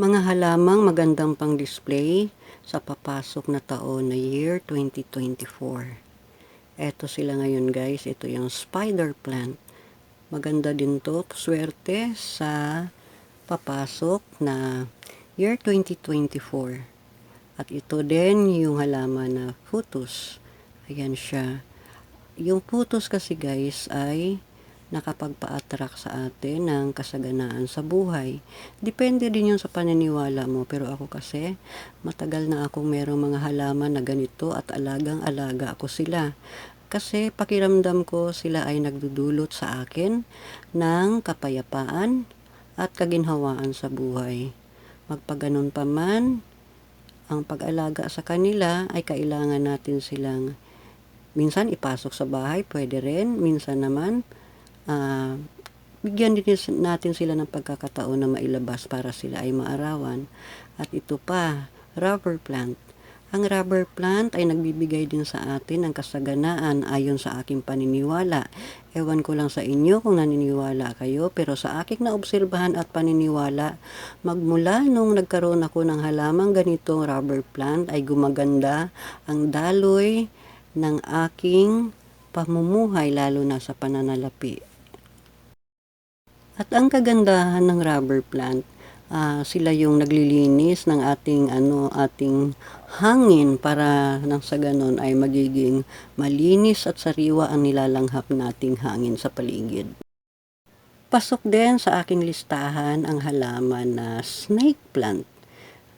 Mga halamang magandang pang-display sa papasok na taon na year 2024. Eto sila ngayon guys, ito yung spider plant. Maganda din to, swerte sa papasok na year 2024. At ito din yung halaman na putus. Ayan siya. Yung putus kasi guys ay nakapagpa-attract sa atin ng kasaganaan sa buhay. Depende din yun sa paniniwala mo. Pero ako kasi, matagal na akong merong mga halaman na ganito at alagang-alaga ako sila. Kasi pakiramdam ko sila ay nagdudulot sa akin ng kapayapaan at kaginhawaan sa buhay. Magpaganon pa man, ang pag-alaga sa kanila ay kailangan natin silang minsan ipasok sa bahay, pwede rin. Minsan naman, ah, bigyan din natin sila ng pagkakataon na mailabas para sila ay maarawan. At ito pa, rubber plant. Ang rubber plant ay nagbibigay din sa atin ng kasaganaan ayon sa aking paniniwala. Ewan ko lang sa inyo kung naniniwala kayo, pero sa aking naobserbahan at paniniwala, magmula nung nagkaroon ako ng halamang ganitong rubber plant ay gumaganda ang daloy ng aking pamumuhay lalo na sa pananalapi. At ang kagandahan ng rubber plant, ah, sila yung naglilinis ng ating ano ating hangin para nang sa ganon ay magiging malinis at sariwa ang nilalanghap nating hangin sa paligid. Pasok din sa aking listahan ang halaman na snake plant.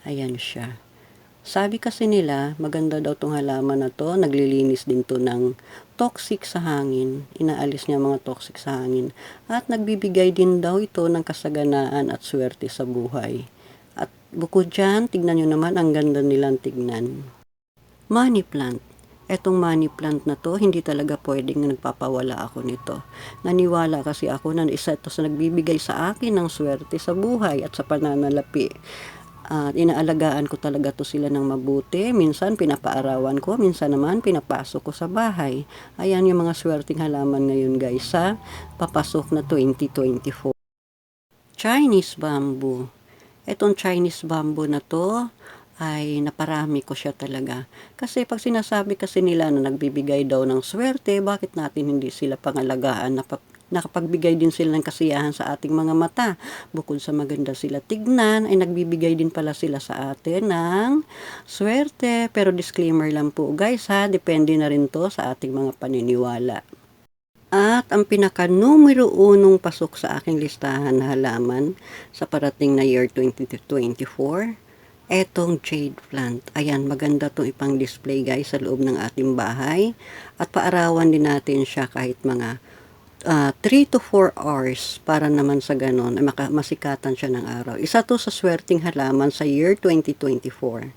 Ayan siya. Sabi kasi nila, maganda daw tong halaman na to, naglilinis din to ng toxic sa hangin. Inaalis niya mga toxic sa hangin. At nagbibigay din daw ito ng kasaganaan at swerte sa buhay. At bukod dyan, tignan nyo naman ang ganda nilang tignan. Money plant. Etong money plant na to, hindi talaga pwedeng nagpapawala ako nito. Naniwala kasi ako na isa ito sa nagbibigay sa akin ng swerte sa buhay at sa pananalapi. At inaalagaan ko talaga to sila ng mabuti. Minsan pinapaarawan ko, minsan naman pinapasok ko sa bahay. Ayan yung mga swerteng halaman ngayon guys sa papasok na 2024. Chinese bamboo. Etong Chinese bamboo na to ay naparami ko siya talaga. Kasi pag sinasabi kasi nila na nagbibigay daw ng swerte, bakit natin hindi sila pangalagaan na nakapagbigay din sila ng kasiyahan sa ating mga mata. Bukod sa maganda sila tignan, ay nagbibigay din pala sila sa atin ng swerte. Pero disclaimer lang po guys ha, depende na rin to sa ating mga paniniwala. At ang pinaka numero unong pasok sa aking listahan na halaman sa parating na year 2024, etong jade plant. Ayan, maganda itong ipang display guys sa loob ng ating bahay. At paarawan din natin siya kahit mga 3 to 4 hours para naman sa ganon masikatan siya ng araw. Isa to sa swerting halaman sa year 2024.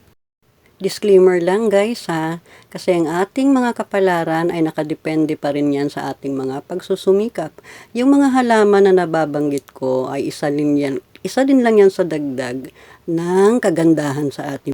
Disclaimer lang guys ha, kasi ang ating mga kapalaran ay nakadepende pa rin yan sa ating mga pagsusumikap. Yung mga halaman na nababanggit ko ay isa din, yan, isa din lang yan sa dagdag ng kagandahan sa ating